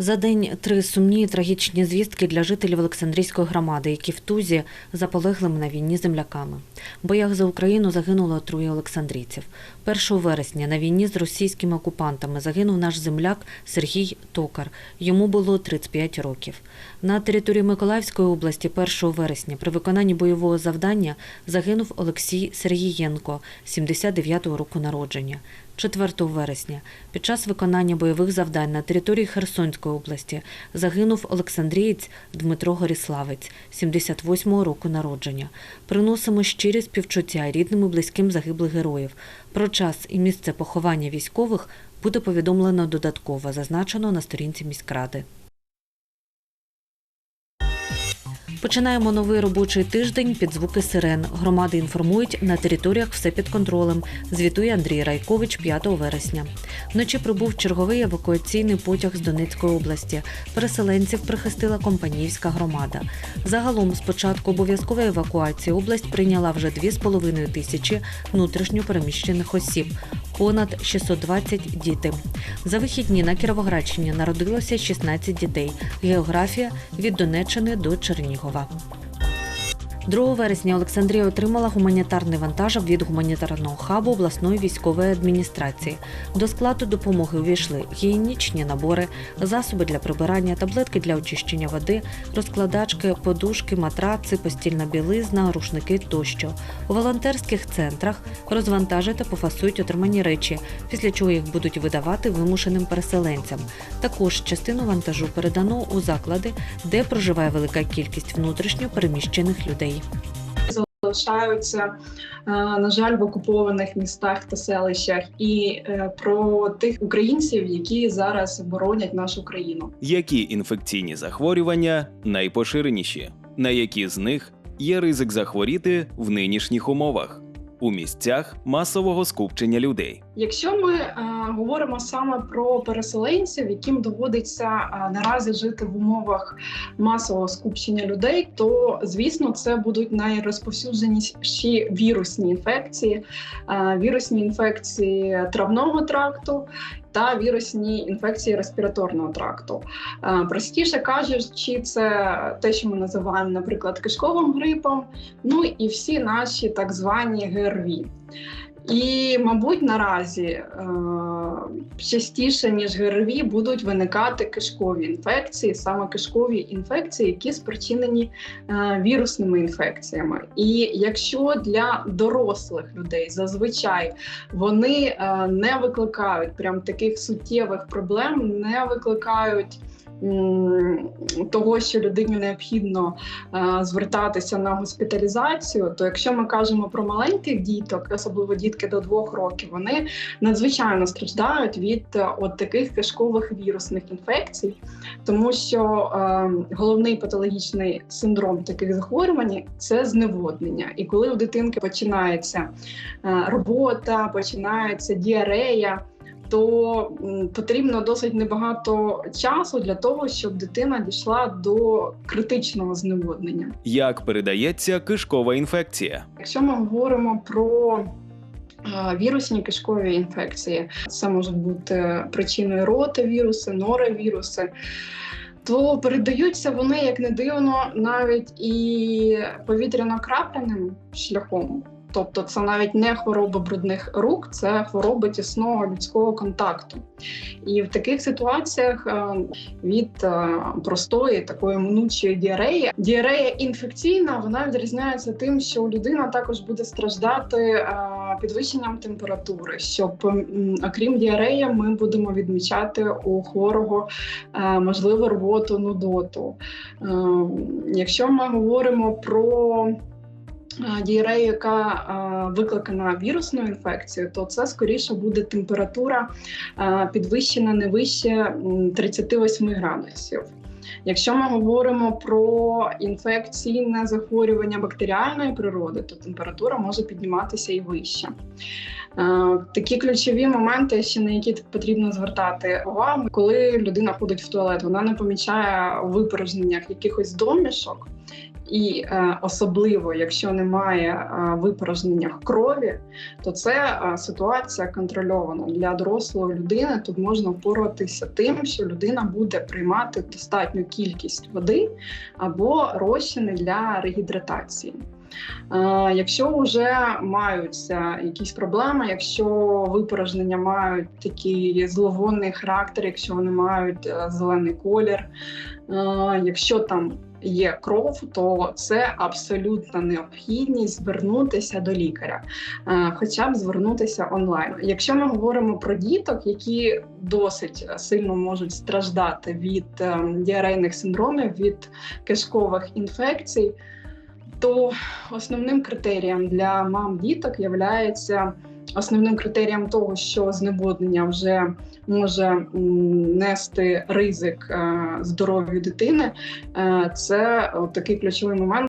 За день три сумні і трагічні звістки для жителів Олександрійської громади, які в Тузі заполеглими на війні земляками. В боях за Україну загинуло троє олександрійців. 1 вересня на війні з російськими окупантами загинув наш земляк Сергій Токар. Йому було 35 років. На території Миколаївської області 1 вересня при виконанні бойового завдання загинув Олексій Сергієнко, 79-го року народження. 4 вересня під час виконання бойових завдань на території Херсонської області загинув Олександрієць Дмитро Горіславець, 78-го року народження. Приносимо щирі співчуття рідним і близьким загиблих героїв. Про час і місце поховання військових буде повідомлено додатково, зазначено на сторінці міськради. Починаємо новий робочий тиждень під звуки сирен. Громади інформують, на територіях все під контролем. Звітує Андрій Райкович 5 вересня. Вночі прибув черговий евакуаційний потяг з Донецької області. Переселенців прихистила компанійська громада. Загалом, з початку обов'язкової евакуації, область прийняла вже 2,5 тисячі внутрішньо переміщених осіб. Понад 620 діти. За вихідні на Кіровоградщині народилося 16 дітей. Географія від Донеччини до Чернігова. 2 вересня Олександрія отримала гуманітарний вантаж від гуманітарного хабу обласної військової адміністрації. До складу допомоги увійшли гігієнічні набори, засоби для прибирання, таблетки для очищення води, розкладачки, подушки, матраци, постільна білизна, рушники тощо. У волонтерських центрах розвантажать та пофасують отримані речі, після чого їх будуть видавати вимушеним переселенцям. Також частину вантажу передано у заклади, де проживає велика кількість внутрішньо переміщених людей. Залишаються, е, на жаль, в окупованих містах та селищах, і е, про тих українців, які зараз боронять нашу країну. Які інфекційні захворювання найпоширеніші? На які з них є ризик захворіти в нинішніх умовах у місцях масового скупчення людей? Якщо ми е, говоримо саме про переселенців, яким доводиться е, наразі жити в умовах масового скупчення людей, то звісно це будуть найрозповсюдженіші вірусні інфекції, е, вірусні інфекції травного тракту. Та вірусні інфекції респіраторного тракту. Е, Простіше кажучи, це те, що ми називаємо, наприклад, кишковим грипом, ну і всі наші так звані ГРВІ. І, мабуть, наразі е, частіше ніж ГРВІ будуть виникати кишкові інфекції, саме кишкові інфекції, які спричинені е, вірусними інфекціями. І якщо для дорослих людей зазвичай вони е, не викликають прям таких суттєвих проблем, не викликають. Того, що людині необхідно е, звертатися на госпіталізацію, то якщо ми кажемо про маленьких діток, особливо дітки до двох років, вони надзвичайно страждають від е, от таких кишкових вірусних інфекцій, тому що е, головний патологічний синдром таких захворювань це зневоднення. І коли у дитинки починається робота, починається діарея. То потрібно досить небагато часу для того, щоб дитина дійшла до критичного зневоднення. Як передається кишкова інфекція? Якщо ми говоримо про вірусні кишкові інфекції, це можуть бути причиною ротавіруси, норовіруси, то передаються вони, як не дивно, навіть і повітряно-крапляним шляхом. Тобто це навіть не хвороба брудних рук, це хвороба тісного людського контакту. І в таких ситуаціях е, від е, простої такої минучої діареї. Діарея інфекційна вона відрізняється тим, що людина також буде страждати е, підвищенням температури. Щоб окрім діареї, ми будемо відмічати у хворого можливу роботу нудоту. Якщо ми говоримо про Діарею, яка викликана вірусною інфекцією, то це скоріше буде температура підвищена не вище 38 градусів. Якщо ми говоримо про інфекційне захворювання бактеріальної природи, то температура може підніматися і вище. Такі ключові моменти, ще на які потрібно звертати увагу, коли людина ходить в туалет, вона не помічає у випорожненнях якихось домішок. І е, особливо, якщо немає е, випорожнення крові, то це е, ситуація контрольована для дорослої людини. Тут можна впоратися тим, що людина буде приймати достатню кількість води або розчини для регідратації. Е, Якщо вже маються якісь проблеми, якщо випорожнення мають такий зловонний характер, якщо вони мають е, зелений колір, е, якщо там є кров, то це абсолютна необхідність звернутися до лікаря, е, хоча б звернутися онлайн. Якщо ми говоримо про діток, які досить сильно можуть страждати від е, діарейних синдромів, від кишкових інфекцій, то основним критерієм для мам діток є основним критерієм того, що зневоднення вже може нести ризик е, здоров'ю дитини. Е, це такий ключовий момент.